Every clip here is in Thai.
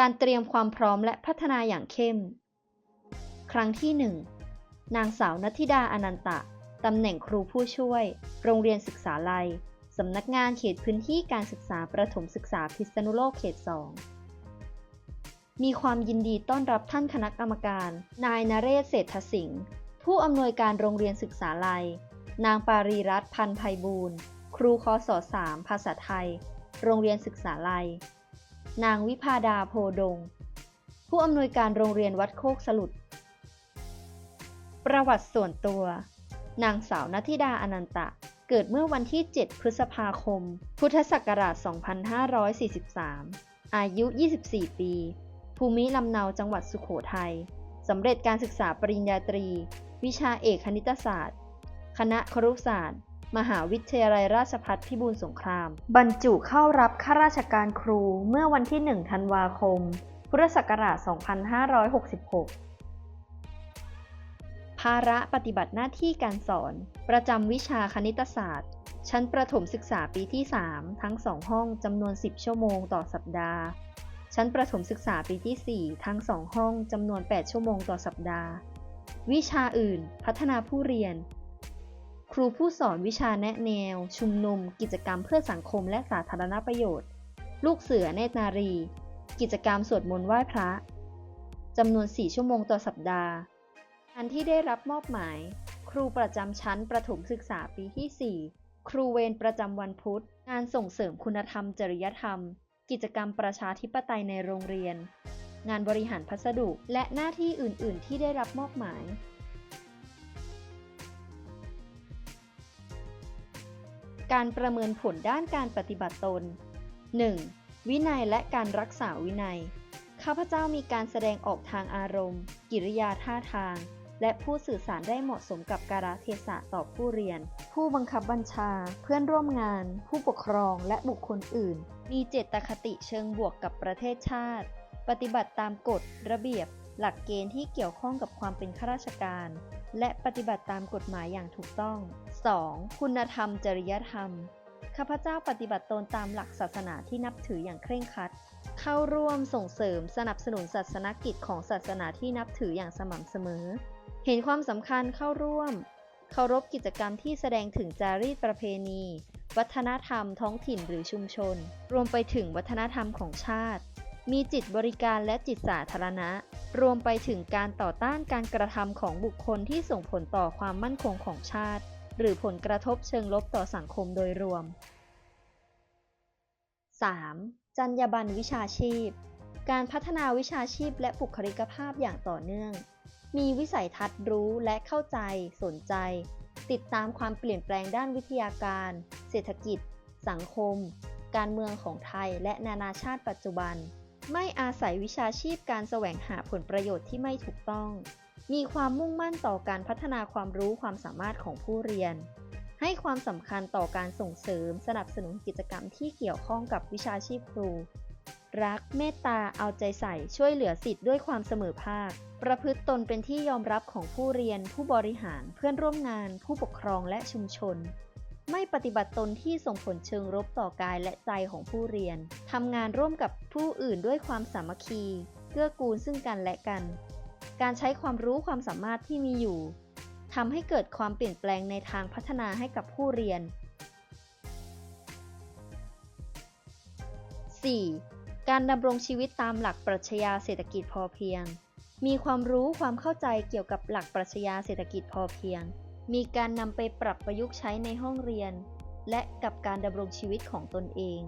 การเตรียมความพร้อมและพัฒนาอย่างเข้ม ครั้งที่ 1 นางสาวนัทิดาอนันตะ ตำแหน่งครูผู้ช่วย โรงเรียนศึกษาลัย สำนักงานเขตพื้นที่การศึกษาประถมศึกษาพิษณุโลกเขต 2 มีความยินดีต้อนรับท่านคณะกรรมการ นายนเรศเศรษฐสิงห์ ผู้อำนวยการโรงเรียนศึกษาลัย นางปารีรัตน์พันไพบูลย์ครูคอสศ3ภาษาไทย โรงเรียนศึกษาลัย นางวิพาดาโพดง ผู้อำนวยการโรงเรียนวัดโคกสลุด ประวัติส่วนตัว นางสาวนัทิดาอนันตะ เกิดเมื่อวันที่ 7 พฤษภาคม พุทธศักราช 2543 อายุ 24 ปี ภูมิลำเนาจังหวัดสุโขทัยสำเร็จการศึกษาปริญญาตรี วิชาเอกคณิตศาสตร์ คณะครุศาสตร์ มหาวิทยาลัยราชภัฏพิบูลสงคราม บรรจุเข้ารับข้าราชการครูเมื่อวันที่ 1 ธันวาคม พุทธศักราช 2566 ภาระปฏิบัติหน้าที่การสอน ประจำวิชาคณิตศาสตร์ ชั้นประถมศึกษาปีที่ 3 ทั้ง 2 ห้องจำนวน 10 ชั่วโมงต่อสัปดาห์ ชั้นประถมศึกษาปีที่ 4 ทั้ง 2 ห้องจำนวน 8 ชั่วโมงต่อสัปดาห์ วิชาอื่น พัฒนาผู้เรียน ครูผู้สอนวิชาแนะแนว ชุมนุม กิจกรรมเพื่อสังคมและสาธารณประโยชน์ ลูกเสือเนตรนารี กิจกรรมสวดมนต์ไหว้พระจำนวน 4 ชั่วโมงต่อสัปดาห์งานที่ได้รับมอบหมาย ครูประจำชั้นประถมศึกษาปีที่ 4 ครูเวรประจำวันพุธ งานส่งเสริมคุณธรรมจริยธรรม กิจกรรมประชาธิปไตยในโรงเรียน งานบริหารพัสดุ และหน้าที่อื่น ๆ ที่ได้รับมอบหมาย การประเมินผลด้านการปฏิบัติตน 1. วินัยและการรักษาวินัย ข้าพเจ้ามีการแสดงออกทางอารมณ์ กิริยาท่าทาง และผู้สื่อสารได้เหมาะสมกับกาลเทศะต่อผู้เรียน ผู้บังคับบัญชา เพื่อนร่วมงาน ผู้ปกครองและบุคคลอื่น มีเจตคติเชิงบวกกับประเทศชาติ ปฏิบัติตามกฎ ระเบียบ หลักเกณฑ์ที่เกี่ยวข้องกับความเป็นข้าราชการ และปฏิบัติตามกฎหมายอย่างถูกต้อง 2. คุณธรรม จริยธรรม ข้าพเจ้าปฏิบัติตนตามหลักศาสนาที่นับถืออย่างเคร่งครัด เข้าร่วมส่งเสริมสนับสนุนศาสนกิจของศาสนาที่นับถืออย่างสม่ำเสมอ เห็นความสำคัญเข้าร่วม เคารพกิจกรรมที่แสดงถึงจารีตประเพณี วัฒนธรรมท้องถิ่นหรือชุมชน รวมไปถึงวัฒนธรรมของชาติ มีจิตบริการและจิตสาธารณะ รวมไปถึงการต่อต้านการกระทำของบุคคลที่ส่งผลต่อความมั่นคงของชาติ หรือผลกระทบเชิงลบต่อสังคมโดยรวม 3. จรรยาบรรณวิชาชีพ การพัฒนาวิชาชีพและบุคลิกภาพอย่างต่อเนื่อง มีวิสัยทัศน์รู้และเข้าใจ สนใจ ติดตามความเปลี่ยนแปลงด้านวิทยาการ เศรษฐกิจ สังคม การเมืองของไทยและนานาชาติปัจจุบัน ไม่อาศัยวิชาชีพการแสวงหาผลประโยชน์ที่ไม่ถูกต้อง มีความมุ่งมั่นต่อการพัฒนาความรู้ความสามารถของผู้เรียน ให้ความสำคัญต่อการส่งเสริมสนับสนุนกิจกรรมที่เกี่ยวข้องกับวิชาชีพครู รักเมตตาเอาใจใส่ช่วยเหลือสิทธิ์ด้วยความเสมอภาค ประพฤติตนเป็นที่ยอมรับของผู้เรียน ผู้บริหารเพื่อนร่วมงาน ผู้ปกครองและชุมชนไม่ปฏิบัติตนที่ส่งผลเชิงลบต่อกายและใจของผู้เรียน ทำงานร่วมกับผู้อื่นด้วยความสามัคคี เกื้อกูลซึ่งกันและกัน การใช้ความรู้ความสามารถที่มีอยู่ทำให้เกิดความเปลี่ยนแปลงในทางพัฒนาให้กับผู้เรียน 4. การดำรงชีวิตตามหลักปรัชญาเศรษฐกิจพอเพียง มีความรู้ความเข้าใจเกี่ยวกับหลักปรัชญาเศรษฐกิจพอเพียง มีการนำไปปรับประยุกต์ใช้ในห้องเรียน และกับการดำรงชีวิตของตนเอง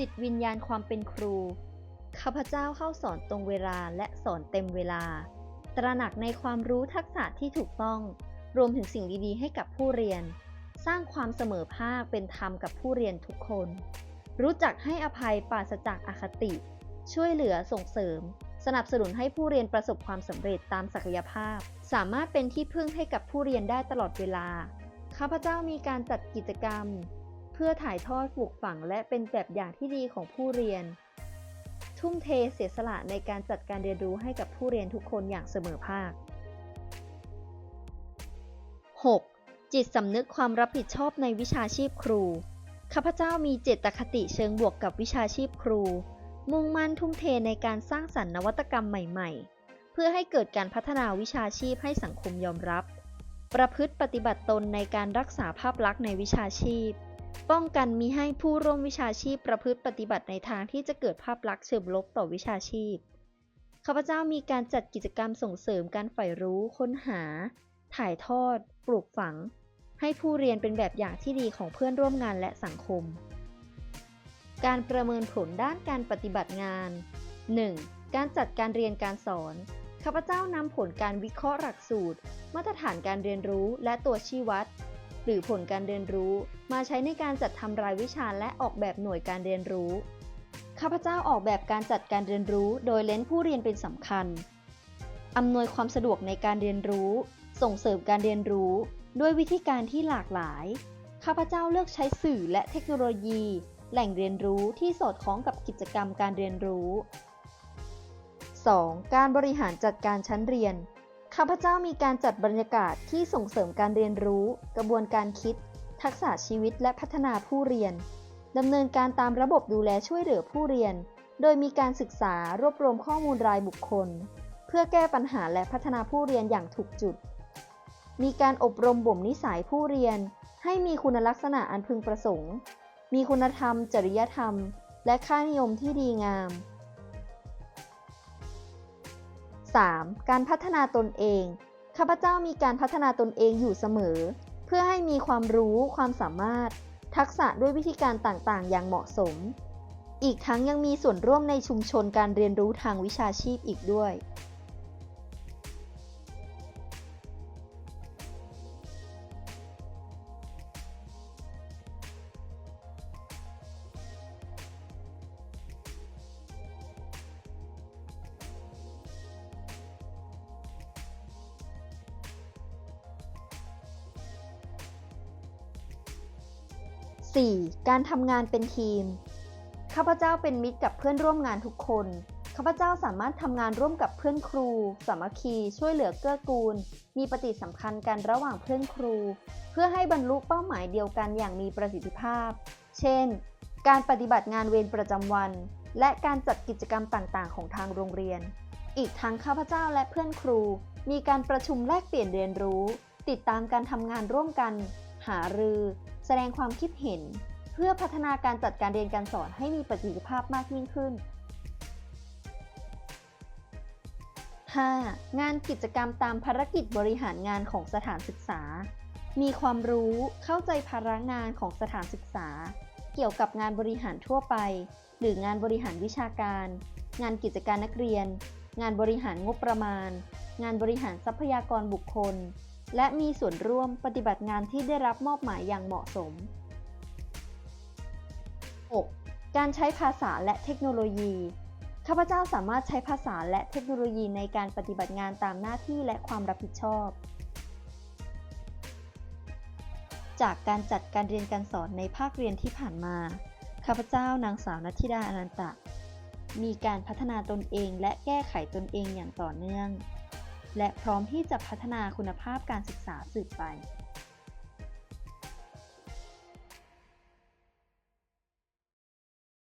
จิตวิญญาณความเป็นครู ข้าพเจ้าเข้าสอนตรงเวลาและสอนเต็มเวลา ตระหนักในความรู้ทักษะที่ถูกต้อง รวมถึงสิ่งดีๆ ให้กับผู้เรียน สร้างความเสมอภาคเป็นธรรมกับผู้เรียนทุกคน รู้จักให้อภัยปราศจากอคติ ช่วยเหลือส่งเสริม สนับสนุนให้ผู้เรียนประสบความสำเร็จตามศักยภาพ สามารถเป็นที่พึ่งให้กับผู้เรียนได้ตลอดเวลา ข้าพเจ้ามีการจัดกิจกรรม พื่อถ่ายทอดปลูกฝังและเป็นแบบอย่างที่ดีของผู้เรียน ทุ่มเทเสียสละในการจัดการเรียนรู้ให้กับผู้เรียนทุกคนอย่างเสมอภาค 6. จิตสำนึกความรับผิดชอบในวิชาชีพครู ข้าพเจ้ามีเจตคติเชิงบวกกับวิชาชีพครู มุ่งมั่นทุ่มเทในการสร้างสรรค์นวัตกรรมใหม่ๆ เพื่อให้เกิดการพัฒนาวิชาชีพให้สังคมยอมรับ ประพฤติปฏิบัติตนในการรักษาภาพลักษณ์ในวิชาชีพ ป้องกันมิให้ผู้ร่วมวิชาชีพประพฤติปฏิบัติในทางที่จะเกิดภาพลักษณ์เชิงลบต่อวิชาชีพ ข้าพเจ้ามีการจัดกิจกรรมส่งเสริมการใฝ่รู้ ค้นหา ถ่ายทอด ปลูกฝัง ให้ผู้เรียนเป็นแบบอย่างที่ดีของเพื่อนร่วมงานและสังคม การประเมินผลด้านการปฏิบัติงาน 1. การจัดการเรียนการสอน ข้าพเจ้านำผลการวิเคราะห์หลักสูตร มาตรฐานการเรียนรู้และตัวชี้วัด หรือผลการเรียนรู้ มาใช้ในการจัดทำรายวิชาและออกแบบหน่วยการเรียนรู้ ข้าพเจ้าออกแบบการจัดการเรียนรู้ โดยเล้นผู้เรียนเป็นสำคัญ อำนวยความสะดวกในการเรียนรู้ ส่งเสริมการเรียนรู้ ด้วยวิธีการที่หลากหลาย ข้าพเจ้าเลือกใช้สื่อและเทคโนโลยี แหล่งเรียนรู้ที่สอดคล้องกับกิจกรรมการเรียนรู้ 2. การบริหารจัดการชั้นเรียน ข้าพเจ้ามีการจัดบรรยากาศที่ส่งเสริมการเรียนรู้ กระบวนการคิด ทักษะชีวิตและพัฒนาผู้เรียนดำเนินการตามระบบดูแลช่วยเหลือผู้เรียน โดยมีการศึกษารวบรวมข้อมูลรายบุคคล เพื่อแก้ปัญหาและพัฒนาผู้เรียนอย่างถูกจุด มีการอบรมบ่มนิสัยผู้เรียน ให้มีคุณลักษณะอันพึงประสงค์ มีคุณธรรม จริยธรรม และค่านิยมที่ดีงาม 3. การพัฒนาตนเอง ข้าพเจ้ามีการพัฒนาตนเองอยู่เสมอ เพื่อให้มีความรู้ความสามารถ ทักษะด้วยวิธีการต่างๆ อย่างเหมาะสม อีกทั้งยังมีส่วนร่วมในชุมชนการเรียนรู้ทางวิชาชีพอีกด้วย 4. การทำงานเป็นทีม ข้าพเจ้าเป็นมิตรกับเพื่อนร่วมงานทุกคน ข้าพเจ้าสามารถทำงานร่วมกับเพื่อนครู สามัคคี ช่วยเหลือเกื้อกูล มีปฏิสัมพันธ์กันระหว่างเพื่อนครู เพื่อให้บรรลุเป้าหมายเดียวกันอย่างมีประสิทธิภาพ เช่น การปฏิบัติงานเวรประจำวัน และการจัดกิจกรรมต่างๆ ของทางโรงเรียน อีกทั้งข้าพเจ้าและเพื่อนครู มีการประชุมแลกเปลี่ยนเรียนรู้ ติดตามการทำงานร่วมกัน หารือ สดงความคิดเห็น เพื่อพัฒนาการจัดการเรียนการสอนให้มีประสิทธิภาพมากยิ่งขึ้น 5. งานกิจกรรมตามภารกิจบริหารงานของสถานศึกษา มีความรู้เข้าใจภาระงานของสถานศึกษา เกี่ยวกับงานบริหารทั่วไป หรืองานบริหารวิชาการ งานกิจการนักเรียน งานบริหารงบประมาณ งานบริหารทรัพยากรบุคคล และมีส่วนร่วมปฏิบัติงานที่ได้รับมอบหมายอย่างเหมาะสม 6. การใช้ภาษาและเทคโนโลยี ข้าพเจ้าสามารถใช้ภาษาและเทคโนโลยีในการปฏิบัติงานตามหน้าที่และความรับผิดชอบ จากการจัดการเรียนการสอนในภาคเรียนที่ผ่านมา ข้าพเจ้านางสาวนัทธิดาอนันตะ มีการพัฒนาตนเองและแก้ไขตนเองอย่างต่อเนื่อง และพร้อมที่จะพัฒนาคุณภาพการศึกษาสืบไป